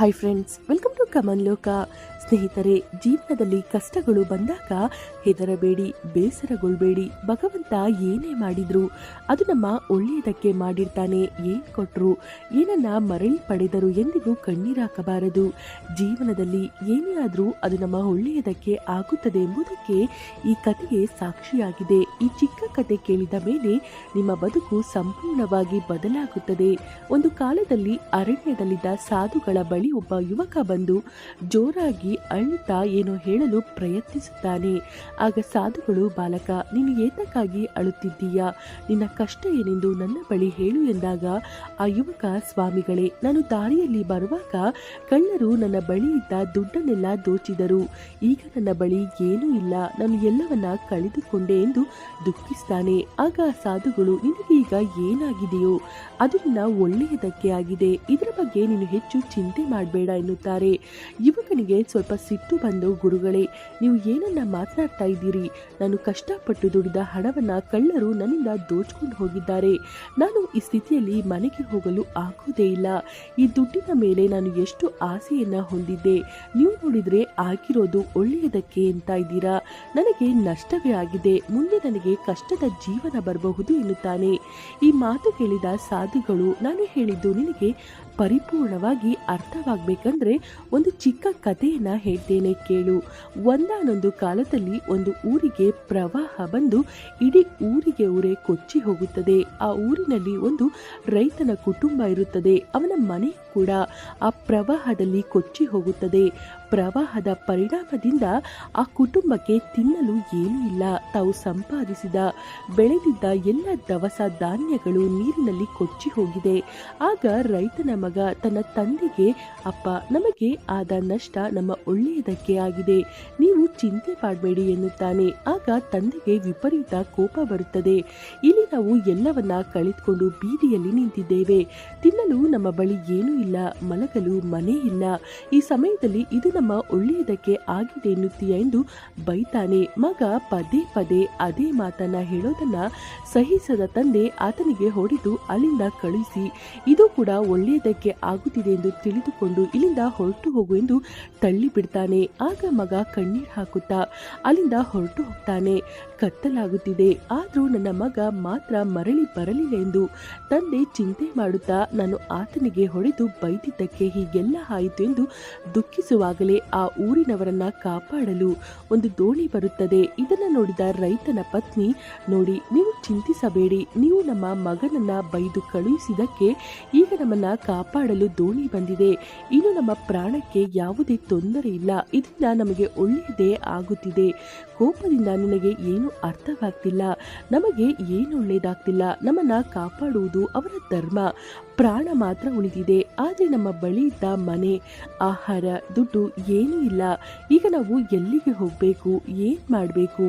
Hi friends welcome to ಕಮನ್ ಲೋಕ ಸ್ನೇಹಿತರೆ, ಜೀವನದಲ್ಲಿ ಕಷ್ಟಗಳು ಬಂದಾಗ ಹೆದರಬೇಡಿ, ಬೇಸರಗೊಳ್ಬೇಡಿ. ಭಗವಂತ ಏನೇ ಮಾಡಿದ್ರು ಅದು ನಮ್ಮ ಒಳ್ಳೆಯದಕ್ಕೆ ಮಾಡಿರ್ತಾನೆ, ಏನ್ ಕೊಟ್ರು? ಏನನ್ನ ಮರಳಿ ಪಡೆದರು ಎಂದಿಗೂ ಕಣ್ಣೀರಾಕಬಾರದು. ಜೀವನದಲ್ಲಿ ಏನೇ ಆದ್ರೂ ಅದು ನಮ್ಮ ಒಳ್ಳೆಯದಕ್ಕೆ ಆಗುತ್ತದೆ ಎಂಬುದಕ್ಕೆ ಈ ಕಥೆಗೆ ಸಾಕ್ಷಿಯಾಗಿದೆ. ಈ ಚಿಕ್ಕ ಕತೆ ಕೇಳಿದ ಮೇಲೆ ನಿಮ್ಮ ಬದುಕು ಸಂಪೂರ್ಣವಾಗಿ ಬದಲಾಗುತ್ತದೆ. ಒಂದು ಕಾಲದಲ್ಲಿ ಅರಣ್ಯದಲ್ಲಿದ್ದ ಸಾಧುಗಳ ಬಳಿ ಒಬ್ಬ ಯುವಕ ಬಂದು ಜೋರಾಗಿ ಅಳುತ್ತಾ ಏನೋ ಹೇಳಲು ಪ್ರಯತ್ನಿಸುತ್ತಾನೆ. ಆಗ ಸಾಧುಗಳು, ಬಾಲಕ, ನೀನು ಏತಕ್ಕಾಗಿ ಅಳುತ್ತಿದ್ದೀಯಾ? ನಿನ್ನ ಕಷ್ಟ ಏನೆಂದು ನನ್ನ ಬಳಿ ಹೇಳು ಎಂದಾಗ, ಆ ಯುವಕ, ಸ್ವಾಮಿಗಳೇ, ನಾನು ದಾರಿಯಲ್ಲಿ ಬರುವಾಗ ಕಳ್ಳರು ನನ್ನ ಬಳಿ ಇದ್ದ ದುಡ್ಡನ್ನೆಲ್ಲ ದೋಚಿದರು. ಈಗ ನನ್ನ ಬಳಿ ಏನೂ ಇಲ್ಲ. ನಾನು ಎಲ್ಲವನ್ನ ಕಳೆದುಕೊಂಡೆ ಎಂದು ದುಃಖಿಸ್ತಾನೆ. ಆಗ ಸಾಧುಗಳು, ನಿನಗೀಗ ಏನಾಗಿದೆಯೋ? ಅದು ಒಳ್ಳೆಯದಕ್ಕೆ ಆಗಿದೆ. ಇದರ ಬಗ್ಗೆ ನೀನು ಹೆಚ್ಚು ಚಿಂತೆ ಮಾಡಬೇಡ ಎನ್ನುತ್ತಾರೆ. ಯುವಕನಿಗೆ ಸ್ವಲ್ಪ ಸಿಟ್ಟು ಬಂದು, ಗುರುಗಳೇ, ನೀವು ಏನನ್ನ ಮಾತನಾಡ್ತಾ ಇದ್ದೀರಿ? ನಾನು ಕಷ್ಟಪಟ್ಟು ದುಡಿದ ಹಣವನ್ನ ಕಳ್ಳರು ನನ್ನಿಂದ ದೋಚ್ಕೊಂಡು ಹೋಗಿದ್ದಾರೆ. ನಾನು ಈ ಸ್ಥಿತಿಯಲ್ಲಿ ಮನೆಗೆ ಹೋಗಲು ಆಗೋದೇ ಇಲ್ಲ. ಈ ದುಡ್ಡಿನ ಮೇಲೆ ನಾನು ಎಷ್ಟು ಆಸೆಯನ್ನ ಹೊಂದಿದ್ದೆ. ನೀವು ನೋಡಿದ್ರೆ ಆಗಿರೋದು ಒಳ್ಳೆಯದಕ್ಕೆ ಅಂತ ಇದ್ದೀರಾ? ನನಗೆ ನಷ್ಟವೇ ಆಗಿದೆ. ಮುಂದೆ ನನಗೆ ಕಷ್ಟದ ಜೀವನ ಬರಬಹುದು ಎನ್ನುತ್ತಾನೆ. ಈ ಮಾತು ಕೇಳಿದ ಸಾಧುಗಳು, ನಾನು ಹೇಳಿದ್ದು ನಿನಗೆ ಪರಿಪೂರ್ಣವಾಗಿ ಅರ್ಥವಾಗಬೇಕಂದ್ರೆ ಒಂದು ಚಿಕ್ಕ ಕಥೆಯನ್ನ ಹೇಳ್ತೇನೆ ಕೇಳು. ಒಂದಾನೊಂದು ಕಾಲದಲ್ಲಿ ಒಂದು ಊರಿಗೆ ಪ್ರವಾಹ ಬಂದು ಇಡೀ ಊರಿಗೆ ಊರೇ ಕೊಚ್ಚಿ ಹೋಗುತ್ತದೆ. ಆ ಊರಿನಲ್ಲಿ ಒಂದು ರೈತನ ಕುಟುಂಬ ಇರುತ್ತದೆ. ಅವನ ಮನೆ ಕೂಡ ಆ ಪ್ರವಾಹದಲ್ಲಿ ಕೊಚ್ಚಿ ಹೋಗುತ್ತದೆ. ಪ್ರವಾಹದ ಪರಿಣಾಮದಿಂದ ಆ ಕುಟುಂಬಕ್ಕೆ ತಿನ್ನಲು ಏನೂ ಇಲ್ಲ. ತಾವು ಸಂಪಾದಿಸಿದ, ಬೆಳೆದಿದ್ದ ಎಲ್ಲ ದವಸ ಧಾನ್ಯಗಳು ನೀರಿನಲ್ಲಿ ಕೊಚ್ಚಿ ಹೋಗಿದೆ. ಆಗ ರೈತನ ಮಗ ತನ್ನ ತಂದೆಗೆ, ಅಪ್ಪ, ನಮಗೆ ಆದ ನಷ್ಟ ನಮ್ಮ ಒಳ್ಳೆಯದಕ್ಕೆ ಆಗಿದೆ. ನೀವು ಚಿಂತೆ ಮಾಡಬೇಡಿ ಎನ್ನುತ್ತಾನೆ. ಆಗ ತಂದೆಗೆ ವಿಪರೀತ ಕೋಪ ಬರುತ್ತದೆ. ಇಲ್ಲಿ ನಾವು ಎಲ್ಲವನ್ನ ಕಳೆದುಕೊಂಡು ಬೀದಿಯಲ್ಲಿ ನಿಂತಿದ್ದೇವೆ. ತಿನ್ನಲು ನಮ್ಮ ಬಳಿ ಏನೂ ಇಲ್ಲ, ಮಲಗಲು ಮನೆ ಇಲ್ಲ. ಈ ಸಮಯದಲ್ಲಿ ಇದು ನಮ್ಮ ಒಳ್ಳೆಯದಕ್ಕೆ ಆಗಿದೆ ಎನ್ನುತ್ತೀಯ ಎಂದು ಬೈತಾನೆ. ಮಗ ಪದೇ ಪದೇ ಅದೇ ಮಾತನ್ನ ಹೇಳೋದನ್ನ ಸಹಿಸದ ತಂದೆ ಆತನಿಗೆ ಹೊಡೆದು ಅಲ್ಲಿಂದ ಕಳುಹಿಸಿ, ಇದು ಕೂಡ ಒಳ್ಳೆಯದಕ್ಕೆ ಆಗುತ್ತಿದೆ ಎಂದು ತಿಳಿದುಕೊಂಡು ಇಲ್ಲಿಂದ ಹೊರಟು ಹೋಗು ಎಂದು ತಳ್ಳಿ ಬಿಡ್ತಾನೆ. ಆಗ ಮಗ ಕಣ್ಣೀರು ಹಾಕುತ್ತಾ ಅಲ್ಲಿಂದ ಹೊರಟು ಹೋಗ್ತಾನೆ. ಕತ್ತಲಾಗುತ್ತಿದೆ. ಆದರೂ ನನ್ನ ಮಗ ಮಾತ್ರ ಮರಳಿ ಬರಲಿಲ್ಲ ಎಂದು ತಂದೆ ಚಿಂತೆ ಮಾಡುತ್ತಾ ನಾನು ಆತನಿಗೆ ಹೊಡೆದು ಬೈದಿದ್ದಕ್ಕೆ ಹೀಗೆಲ್ಲ ಆಯಿತು ಎಂದು ದುಃಖಿಸುವಾಗಲೇ ಆ ಊರಿನವರನ್ನ ಕಾಪಾಡಲು ಒಂದು ದೋಣಿ ಬರುತ್ತದೆ. ಇದನ್ನ ನೋಡಿದ ರೈತನ ಪತ್ನಿ, ನೋಡಿ, ನೀವು ಚಿಂತಿಸಬೇಡಿ. ನೀವು ನಮ್ಮ ಮಗನನ್ನ ಬೈದು ಕಳುಹಿಸಿದಕ್ಕೆ ಈಗ ನಮ್ಮನ್ನ ಕಾಪಾಡಲು ದೋಣಿ ಬಂದಿದೆ. ಇನ್ನು ನಮ್ಮ ಪ್ರಾಣಕ್ಕೆ ಯಾವುದೇ ತೊಂದರೆ ಇಲ್ಲ. ಇದರಿಂದ ನಮಗೆ ಒಳ್ಳೆಯದೇ ಆಗುತ್ತಿದೆ. ಕೋಪದಿಂದ ನಿನಗೆ ಏನು ಅರ್ಥವಾಗ್ತಿಲ್ಲ. ನಮಗೆ ಏನು ಒಳ್ಳೆಯದಾಗ್ತಿಲ್ಲ. ನಮ್ಮನ್ನ ಕಾಪಾಡುವುದು ಅವರ ಧರ್ಮ. ಪ್ರಾಣ ಮಾತ್ರ ಉಳಿದಿದೆ, ಆದರೆ ನಮ್ಮ ಬಳಿ ಇದ್ದ ಮನೆ, ಆಹಾರ, ದುಡ್ಡು ಏನೂ ಇಲ್ಲ. ಈಗ ನಾವು ಎಲ್ಲಿಗೆ ಹೋಗಬೇಕು, ಏನು ಮಾಡಬೇಕು,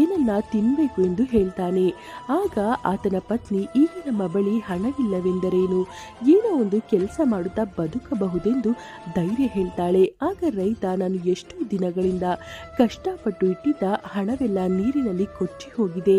ಏನನ್ನ ತಿನ್ನಬೇಕು ಎಂದು ಹೇಳ್ತಾನೆ. ಆಗ ಆತನ ಪತ್ನಿ, ಈಗ ನಮ್ಮ ಬಳಿ ಹಣವಿಲ್ಲವೆಂದರೇನು ಏನೋ ಒಂದು ಕೆಲಸ ಮಾಡುತ್ತಾ ಬದುಕಬಹುದೆಂದು ಧೈರ್ಯ ಹೇಳ್ತಾಳೆ. ಆಗ ರೈತ ನಾನು ಎಷ್ಟು ದಿನಗಳಿಂದ ಕಷ್ಟಪಟ್ಟು ಇಟ್ಟಿದ್ದ ಹಣವೆಲ್ಲ ನೀರಿನಲ್ಲಿ ಕೊಚ್ಚಿ ಹೋಗಿದೆ.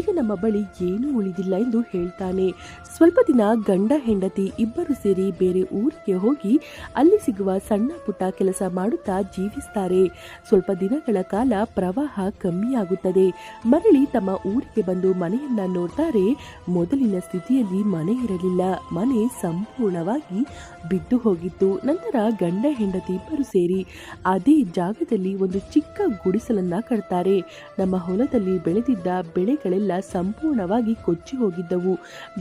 ಈಗ ನಮ್ಮ ಬಳಿ ಏನೂ ಉಳಿದಿಲ್ಲ ಎಂದು ಹೇಳ್ತಾನೆ. ಸ್ವಲ್ಪ ದಿನ ಗಂಡ ಹೆಂಡತಿ ಇಬ್ಬರು ಸೇರಿ ಬೇರೆ ಊರಿಗೆ ಹೋಗಿ ಅಲ್ಲಿ ಸಿಗುವ ಸಣ್ಣ ಪುಟ್ಟ ಕೆಲಸ ಮಾಡುತ್ತಾ ಜೀವಿಸ್ತಾರೆ. ಸ್ವಲ್ಪ ದಿನಗಳ ಕಾಲ ಪ್ರವಾಹ ಕಮ್ಮಿಯಾಗುತ್ತದೆ. ಮರಳಿ ತಮ್ಮ ಊರಿಗೆ ಬಂದು ಮನೆಯನ್ನ ನೋಡ್ತಾರೆ. ಮೊದಲಿನ ಸ್ಥಿತಿಯಲ್ಲಿ ಮನೆ ಇರಲಿಲ್ಲ. ಮನೆ ಸಂಪೂರ್ಣವಾಗಿ ಬಿದ್ದು ಹೋಗಿತ್ತು. ನಂತರ ಗಂಡ ಹೆಂಡತಿ ಇಬ್ಬರು ಸೇರಿ ಅದೇ ಜಾಗದಲ್ಲಿ ಒಂದು ಚಿಕ್ಕ ಗುಡಿಸಲನ್ನ ಕಟ್ತಾರೆ. ನಮ್ಮ ಹೊಲದಲ್ಲಿ ಬೆಳೆದಿದ್ದ ಬೆಳೆಗಳೆಲ್ಲ ಸಂಪೂರ್ಣವಾಗಿ ಕೊಚ್ಚಿ ಹೋಗಿದ್ದವು.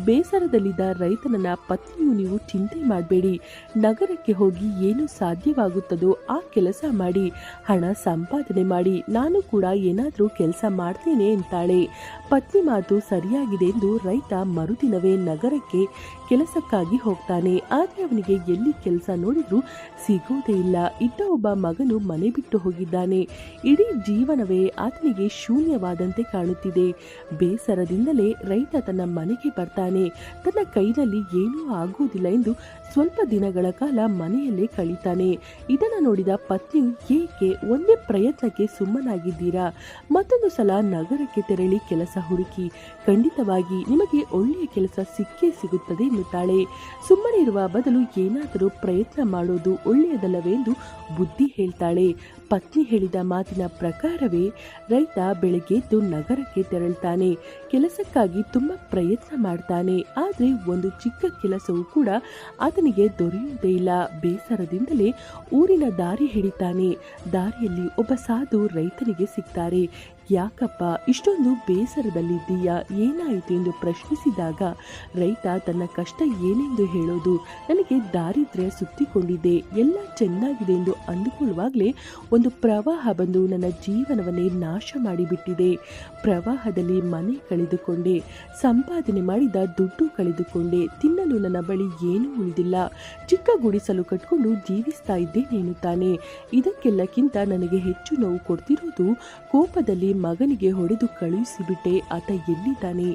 ಬೇಸರದಲ್ಲಿದ್ದ ರೈತನನ್ನ ಪತ್ನಿಯು ನೀವು ಚಿಂತೆ ಮಾಡಬೇಡಿ. ನಗರಕ್ಕೆ ಹೋಗಿ ಏನು ಸಾಧ್ಯವಾಗುತ್ತದೋ ಆ ಕೆಲಸ ಮಾಡಿ. ಹಣ ಸಂಪಾದನೆ ಮಾಡಿ. ನಾನು ಕೂಡ ಏನಾದರೂ ಕೆಲಸ ಮಾಡ್ತೇನೆ ಅಂತಾಳೆ. ಪತ್ನಿ ಮಾತು ಸರಿಯಾಗಿದೆ ಎಂದು ರೈತ ಮರುದಿನವೇ ನಗರಕ್ಕೆ ಕೆಲಸಕ್ಕಾಗಿ ಹೋಗ್ತಾನೆ. ಆದರೆ ಅವನಿಗೆ ಎಲ್ಲಿ ಕೆಲಸ ನೋಡಿದ್ರೂ ಸಿಗೋದೇ ಇಲ್ಲ. ಇದ್ದ ಒಬ್ಬ ಮಗನು ಮನೆ ಬಿಟ್ಟು ಹೋಗಿದ್ದಾನೆ. ಇಡೀ ಜೀವನವೇ ಆತನಿಗೆ ಶೂನ್ಯವಾದಂತೆ ಕಾಣುತ್ತಿದೆ. ಬೇಸರದಿಂದಲೇ ರೈತ ತನ್ನ ಮನೆಗೆ ಬರ್ತಾನೆ. ತನ್ನ ಕೈನಲ್ಲಿ ಏನೂ ಆಗುವುದಿಲ್ಲ ಎಂದು ಸ್ವಲ್ಪ ದಿನಗಳ ಕಾಲ ಮನೆಯಲ್ಲೇ ಕಳೀತಾನೆ. ಇದನ್ನು ನೋಡಿದ ಪತ್ನಿ ಏಕೆ, ಒಂದೇ ಪ್ರಯತ್ನಕ್ಕೆ ಸುಮ್ಮನಾಗಿದ್ದೀರಾ? ಮತ್ತೊಂದು ಸಲ ನಗರಕ್ಕೆ ತೆರಳಿ ಕೆಲಸ ಹುಡುಕಿ ಖಂಡಿತವಾಗಿ ನಿಮಗೆ ಒಳ್ಳೆಯ ಕೆಲಸ ಸಿಕ್ಕೇ ಸಿಗುತ್ತದೆ ಎನ್ನುತ್ತಾಳೆ. ಸುಮ್ಮನೆ ಇರುವ ಬದಲು ಏನಾದರೂ ಪ್ರಯತ್ನ ಮಾಡೋದು ಒಳ್ಳೆಯದಲ್ಲವೇ ಎಂದು ಬುದ್ಧಿ ಹೇಳ್ತಾಳೆ. ಪತ್ನಿ ಹೇಳಿದ ಮಾತಿನ ಪ್ರಕಾರವೇ ರೈತ ಬೆಳಗ್ಗೆ ಎದ್ದು ನಗರಕ್ಕೆ ತೆರಳ್ತಾನೆ. ಕೆಲಸಕ್ಕಾಗಿ ತುಂಬ ಪ್ರಯತ್ನ ಮಾಡ್ತಾನೆ. ಆದರೆ ಒಂದು ಚಿಕ್ಕ ಕೆಲಸವೂ ಕೂಡ ಆತನಿಗೆ ದೊರೆಯುವುದೇ ಇಲ್ಲ. ಬೇಸರದಿಂದಲೇ ಊರಿನ ದಾರಿ ಹಿಡಿತಾನೆ. ದಾರಿಯಲ್ಲಿ ಒಬ್ಬ ಸಾಧು ರೈತನಿಗೆ ಸಿಗ್ತಾರೆ. ಯಾಕಪ್ಪ, ಇಷ್ಟೊಂದು ಬೇಸರದಲ್ಲಿದ್ದೀಯಾ? ಏನಾಯಿತು ಎಂದು ಪ್ರಶ್ನಿಸಿದಾಗ, ರೈತ ತನ್ನ ಕಷ್ಟ ಏನೆಂದು ಹೇಳೋದು, ನನಗೆ ದಾರಿದ್ರ್ಯ ಸುತ್ತಿಕೊಂಡಿದೆ, ಎಲ್ಲ ಚೆನ್ನಾಗಿದೆ ಎಂದು ಅಂದುಕೊಳ್ಳುವಾಗಲೇ ಒಂದು ಪ್ರವಾಹ ಬಂದು ನನ್ನ ಜೀವನವನ್ನೇ ನಾಶ ಮಾಡಿಬಿಟ್ಟಿದೆ. ಪ್ರವಾಹದಲ್ಲಿ ಮನೆ ಕಳೆದುಕೊಂಡೆ, ಸಂಪಾದನೆ ಮಾಡಿದ ದುಡ್ಡು ಕಳೆದುಕೊಂಡೆ, ತಿನ್ನಲು ನನ್ನ ಬಳಿ ಏನೂ ಉಳಿದಿಲ್ಲ, ಚಿಕ್ಕ ಗುಡಿಸಲು ಕಟ್ಕೊಂಡು ಜೀವಿಸ್ತಾ ಇದ್ದೇನೆ ಎನ್ನುತ್ತಾನೆ. ಇದಕ್ಕೆಲ್ಲಕ್ಕಿಂತ ನನಗೆ ಹೆಚ್ಚು ನೋವು ಕೊಡ್ತಿರೋದು ಕೋಪದಲ್ಲಿ ಮಗನಿಗೆ ಹೊಡೆದು ಕಳುಹಿಸಿಬಿಟ್ಟೆ. ಆತ ಎಲ್ಲಿದ್ದಾನೆ?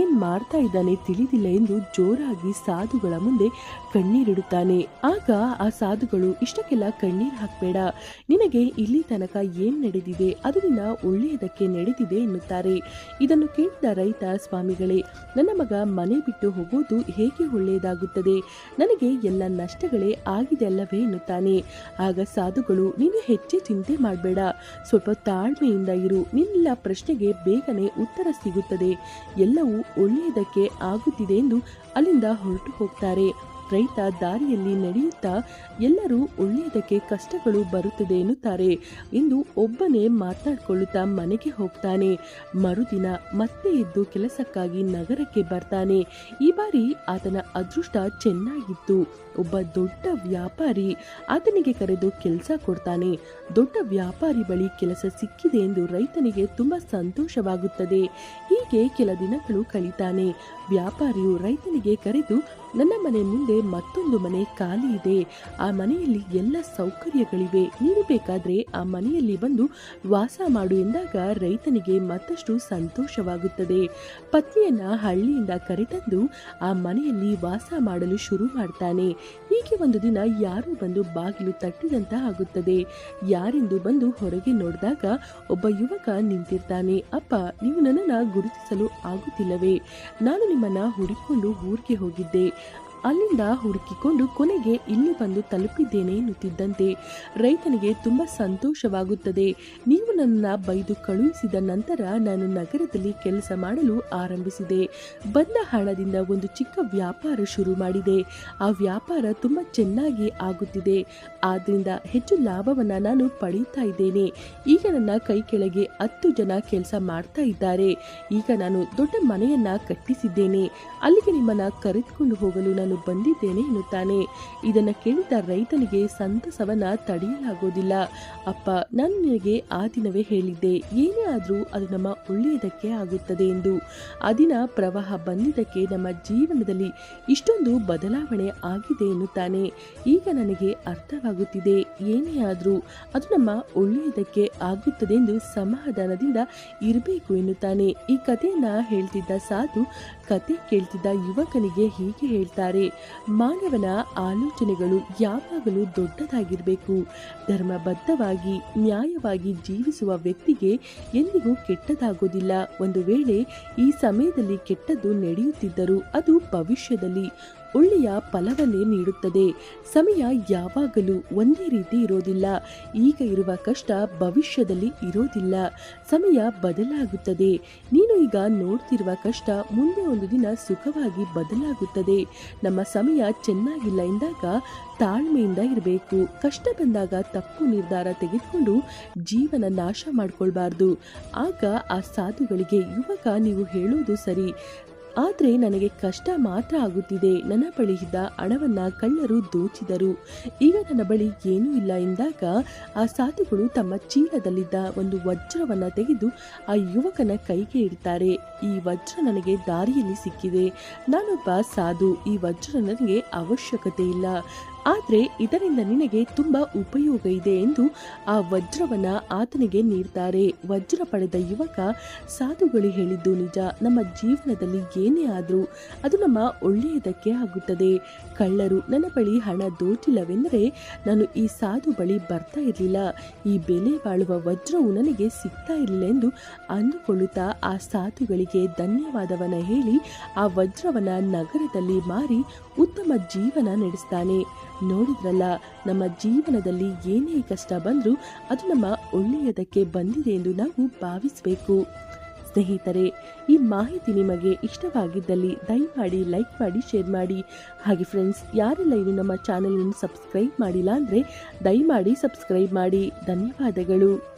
ಏನ್ ಮಾಡ್ತಾ ಇದ್ದಾನೆ ತಿಳಿದಿಲ್ಲ ಎಂದು ಜೋರಾಗಿ ಸಾಧುಗಳ ಮುಂದೆ ಕಣ್ಣೀರಿಡುತ್ತಾನೆ. ಆಗ ಆ ಸಾಧುಗಳು, ಇಷ್ಟಕ್ಕೆಲ್ಲ ಕಣ್ಣೀರು ಹಾಕ್ಬೇಡ. ನಿನಗೆ ಇಲ್ಲಿ ತನಕ ಏನ್ ನಡೆದಿದೆ? ಅದರಿಂದ ಒಳ್ಳೆಯದಕ್ಕೆ ನಡೆದಿದೆ ಎನ್ನುತ್ತಾರೆ. ಇದನ್ನು ಕೇಳಿದ ರೈತ, ಸ್ವಾಮಿಗಳೇ, ನನ್ನ ಮಗ ಮನೆ ಬಿಟ್ಟು ಹೋಗೋದು ಹೇಗೆ ಒಳ್ಳೆಯದಾಗುತ್ತದೆ? ನನಗೆ ಎಲ್ಲ ನಷ್ಟಗಳೇ ಆಗಿದೆ ಅಲ್ಲವೇ ಎನ್ನುತ್ತಾನೆ. ಆಗ ಸಾಧುಗಳು, ನೀನು ಹೆಚ್ಚು ಚಿಂತೆ ಮಾಡಬೇಡ. ಸ್ವಲ್ಪ ತಾಳ್ಮೆಯಿಂದ ಇರು. ನಿನ್ನೆಲ್ಲ ಪ್ರಶ್ನೆಗೆ ಬೇಗನೆ ಉತ್ತರ ಸಿಗುತ್ತದೆ. ಎಲ್ಲವೂ ಒಳ್ಳೆಯದಕ್ಕೆ ಆಗುತ್ತಿದೆ ಎಂದು ಅಲ್ಲಿಂದ ಹೊರಟು ಹೋಗ್ತಾರೆ. ರೈತ ದಾರಿಯಲ್ಲಿ ನಡೆಯುತ್ತಾ ಎಲ್ಲರೂ ಒಳ್ಳೆಯದಕ್ಕೆ ಕಷ್ಟಗಳು ಬರುತ್ತದೆ ಎನ್ನುತ್ತಾರೆ. ಎಂದು ಒಬ್ಬನೇ ಮಾತಾಡಿಕೊಳ್ಳುತ್ತಾ ಮನೆಗೆ ಹೋಗ್ತಾನೆ. ಮರುದಿನ ಮತ್ತೆ ಎದ್ದು ಕೆಲಸಕ್ಕಾಗಿ ನಗರಕ್ಕೆ ಬರ್ತಾನೆ. ಈ ಬಾರಿ ಆತನ ಅದೃಷ್ಟ ಚೆನ್ನಾಗಿತ್ತು. ಒಬ್ಬ ದೊಡ್ಡ ವ್ಯಾಪಾರಿ ಆತನಿಗೆ ಕರೆದು ಕೆಲಸ ಕೊಡ್ತಾನೆ. ದೊಡ್ಡ ವ್ಯಾಪಾರಿ ಬಳಿ ಕೆಲಸ ಸಿಕ್ಕಿದೆ ಎಂದು ರೈತನಿಗೆ ತುಂಬಾ ಸಂತೋಷವಾಗುತ್ತದೆ. ಹೀಗೆ ಕೆಲ ದಿನಗಳು ಕಳೀತಾನೆ. ವ್ಯಾಪಾರಿಯು ರೈತನಿಗೆ ಕರೆದು, ನನ್ನ ಮನೆ ಮುಂದೆ ಮತ್ತೊಂದು ಮನೆ ಖಾಲಿ ಇದೆ. ಆ ಮನೆಯಲ್ಲಿ ಎಲ್ಲ ಸೌಕರ್ಯಗಳಿವೆ. ನೀನು ಬೇಕಾದ್ರೆ ಆ ಮನೆಯಲ್ಲಿ ಬಂದು ವಾಸ ಮಾಡು ಎಂದಾಗ ರೈತನಿಗೆ ಮತ್ತಷ್ಟು ಸಂತೋಷವಾಗುತ್ತದೆ. ಪತ್ನಿಯನ್ನ ಹಳ್ಳಿಯಿಂದ ಕರೆತಂದು ಆ ಮನೆಯಲ್ಲಿ ವಾಸ ಮಾಡಲು ಶುರು ಮಾಡ್ತಾನೆ. ಹೀಗೆ ಒಂದು ದಿನ ಯಾರು ಬಂದು ಬಾಗಿಲು ತಟ್ಟಿದಂತ ಆಗುತ್ತದೆ. ಯಾರೆಂದು ಬಂದು ಹೊರಗೆ ನೋಡಿದಾಗ ಒಬ್ಬ ಯುವಕ ನಿಂತಿರ್ತಾನೆ. ಅಪ್ಪ, ನೀವು ನನ್ನನ್ನು ಗುರುತಿಸಲು ಆಗುತ್ತಿಲ್ಲವೇ? ನಾನು ನಿಮ್ಮನ್ನ ಹುಡುಕೊಂಡು ಊರಿಗೆ ಹೋಗಿದ್ದೆ. ಅಲ್ಲಿಂದ ಹುಡುಕಿಕೊಂಡು ಕೊನೆಗೆ ಇಲ್ಲಿ ಬಂದು ತಲುಪಿದ್ದೇನೆ ಎನ್ನುತ್ತಿದ್ದಂತೆ ರೈತನಿಗೆ ತುಂಬ ಸಂತೋಷವಾಗುತ್ತದೆ. ನೀವು ನನ್ನ ಬೈದು ಕಳುಹಿಸಿದ ನಂತರ ನಾನು ನಗರದಲ್ಲಿ ಕೆಲಸ ಮಾಡಲು ಆರಂಭಿಸಿದೆ. ಬಂದ ಹಣದಿಂದ ಒಂದು ಚಿಕ್ಕ ವ್ಯಾಪಾರ ಶುರು ಮಾಡಿದೆ. ಆ ವ್ಯಾಪಾರ ತುಂಬ ಚೆನ್ನಾಗಿ ಆಗುತ್ತಿದೆ. ಆದ್ರಿಂದ ಹೆಚ್ಚು ಲಾಭವನ್ನ ನಾನು ಪಡೀತಾ ಇದ್ದೇನೆ. ಈಗ ನನ್ನ ಕೈ ಕೆಳಗೆ ಹತ್ತು ಜನ ಕೆಲಸ ಮಾಡ್ತಾ ಇದ್ದಾರೆ. ಈಗ ನಾನು ದೊಡ್ಡ ಮನೆಯನ್ನ ಕಟ್ಟಿಸಿದ್ದೇನೆ. ಅಲ್ಲಿಗೆ ನಿಮ್ಮನ್ನ ಕರೆದುಕೊಂಡು ಹೋಗಲು ನಾನು ಬಂದಿದ್ದೇನೆ ಎನ್ನುತ್ತಾನೆ. ಇದನ್ನ ಕೇಳಿದ ರೈತನಿಗೆ ಸಂತಸವನ್ನ ತಡೆಯಲಾಗೋದಿಲ್ಲ. ಅಪ್ಪ, ನಾನು ನಿನಗೆ ಆ ದಿನವೇ ಹೇಳಿದ್ದೆ. ಏನೇ ಆದರೂ ಅದು ನಮ್ಮ ಒಳ್ಳೆಯದಕ್ಕೆ ಆಗುತ್ತದೆ ಎಂದು. ಆ ದಿನ ಪ್ರವಾಹ ಬಂದಿದ್ದಕ್ಕೆ ನಮ್ಮ ಜೀವನದಲ್ಲಿ ಇಷ್ಟೊಂದು ಬದಲಾವಣೆ ಆಗಿದೆ ಎನ್ನುತ್ತಾನೆ. ಈಗ ನನಗೆ ಅರ್ಥವಾಗುತ್ತಿದೆ. ಏನೇ ಆದರೂ ಅದು ನಮ್ಮ ಒಳ್ಳೆಯದಕ್ಕೆ ಆಗುತ್ತದೆ ಎಂದು ಸಮಾಧಾನದಿಂದ ಇರಬೇಕು ಎನ್ನುತ್ತಾನೆ. ಈ ಕಥೆಯನ್ನ ಹೇಳ್ತಿದ್ದ ಸಾಧು, ಕತೆ ಕೇಳ್ತಿದ್ದ ಯುವಕನಿಗೆ ಹೀಗೆ ಹೇಳ್ತಾರೆ. ಮಾನವನ ಆಲೋಚನೆಗಳು ಯಾವಾಗಲೂ ದೊಡ್ಡದಾಗಿರಬೇಕು. ಧರ್ಮಬದ್ಧವಾಗಿ, ನ್ಯಾಯವಾಗಿ ಜೀವಿಸುವ ವ್ಯಕ್ತಿಗೆ ಎಂದಿಗೂ ಕೆಟ್ಟದಾಗೋದಿಲ್ಲ. ಒಂದು ವೇಳೆ ಈ ಸಮಯದಲ್ಲಿ ಕೆಟ್ಟದ್ದು ನಡೆಯುತ್ತಿದ್ದರೂ ಅದು ಭವಿಷ್ಯದಲ್ಲಿ ಒಳ್ಳೆಯ ಫಲವನ್ನೇ ನೀಡುತ್ತದೆ. ಸಮಯ ಯಾವಾಗಲೂ ಒಂದೇ ರೀತಿ ಇರೋದಿಲ್ಲ. ಈಗ ಇರುವ ಕಷ್ಟ ಭವಿಷ್ಯದಲ್ಲಿ ಇರೋದಿಲ್ಲ. ಸಮಯ ಬದಲಾಗುತ್ತದೆ. ನೀನು ಈಗ ನೋಡ್ತಿರುವ ಕಷ್ಟ ಮುಂದೆ ಒಂದು ದಿನ ಸುಖವಾಗಿ ಬದಲಾಗುತ್ತದೆ. ನಮ್ಮ ಸಮಯ ಚೆನ್ನಾಗಿಲ್ಲ ಎಂದಾಗ ತಾಳ್ಮೆಯಿಂದ ಇರಬೇಕು. ಕಷ್ಟ ಬಂದಾಗ ತಪ್ಪು ನಿರ್ಧಾರ ತೆಗೆದುಕೊಂಡು ಜೀವನ ನಾಶ ಮಾಡ್ಕೊಳ್ಬಾರ್ದು. ಆಗ ಆ ಸಾಧುಗಳಿಗೆ ಯುವಕ ನೀವು ಹೇಳೋದು ಸರಿ. ಆದರೆ ನನಗೆ ಕಷ್ಟ ಮಾತ್ರ ಆಗುತ್ತಿದೆ. ನನ್ನ ಬಳಿ ಇದ್ದ ಹಣವನ್ನ ಕಳ್ಳರು ದೋಚಿದರು. ಈಗ ನನ್ನ ಬಳಿ ಏನೂ ಇಲ್ಲ ಎಂದಾಗ ಆ ಸಾಧುಗಳು ತಮ್ಮ ಚೀಲದಲ್ಲಿದ್ದ ಒಂದು ವಜ್ರವನ್ನ ತೆಗೆದು ಆ ಯುವಕನ ಕೈಗೆ ಇಡ್ತಾರೆ. ಈ ವಜ್ರ ನನಗೆ ದಾರಿಯಲ್ಲಿ ಸಿಕ್ಕಿದೆ. ನಾನೊಬ್ಬ ಸಾಧು. ಈ ವಜ್ರ ನನಗೆ ಅವಶ್ಯಕತೆ ಇಲ್ಲ. ಆದರೆ ಇದರಿಂದ ನಿನಗೆ ತುಂಬ ಉಪಯೋಗ ಇದೆ ಎಂದು ಆ ವಜ್ರವನ್ನ ಆತನಿಗೆ ನೀಡ್ತಾರೆ. ವಜ್ರ ಪಡೆದ ಯುವಕ ಸಾಧುಗಳು ಹೇಳಿದ್ದು ನಿಜ. ನಮ್ಮ ಜೀವನದಲ್ಲಿ ಏನೇ ಆದರೂ ಅದು ನಮ್ಮ ಒಳ್ಳೆಯದಕ್ಕೆ ಆಗುತ್ತದೆ. ಕಳ್ಳರು ನನ್ನ ಬಳಿ ಹಣ ದೋಚಿಲ್ಲವೆಂದರೆ ನಾನು ಈ ಸಾಧು ಬಳಿ ಬರ್ತಾ ಇರಲಿಲ್ಲ. ಈ ಬೆಲೆ ಬಾಳುವ ವಜ್ರವು ನನಗೆ ಸಿಗ್ತಾ ಇರಲಿಲ್ಲ ಎಂದು ಅಂದುಕೊಳ್ಳುತ್ತಾ ಆ ಸಾಧುಗಳಿಗೆ ಧನ್ಯವಾದವನ್ನು ಹೇಳಿ ಆ ವಜ್ರವನ್ನ ನಗರದಲ್ಲಿ ಮಾರಿ ಉತ್ತಮ ಜೀವನ ನಡೆಸ್ತಾನೆ. ನೋಡಿದ್ರಲ್ಲ, ನಮ್ಮ ಜೀವನದಲ್ಲಿ ಏನೇ ಕಷ್ಟ ಬಂದರೂ ಅದು ನಮ್ಮ ಒಳ್ಳೆಯದಕ್ಕೆ ಬಂದಿದೆ ಎಂದು ನಾವು ಭಾವಿಸಬೇಕು. ಸ್ನೇಹಿತರೆ, ಈ ಮಾಹಿತಿ ನಿಮಗೆ ಇಷ್ಟವಾಗಿದ್ದಲ್ಲಿ ದಯಮಾಡಿ ಲೈಕ್ ಮಾಡಿ, ಶೇರ್ ಮಾಡಿ. ಹಾಗೆ ಫ್ರೆಂಡ್ಸ್ ಯಾರೆಲ್ಲ ಇನ್ನು ನಮ್ಮ ಚಾನಲನ್ನು ಸಬ್ಸ್ಕ್ರೈಬ್ ಮಾಡಿಲ್ಲ ಅಂದರೆ ದಯಮಾಡಿ ಸಬ್ಸ್ಕ್ರೈಬ್ ಮಾಡಿ. ಧನ್ಯವಾದಗಳು.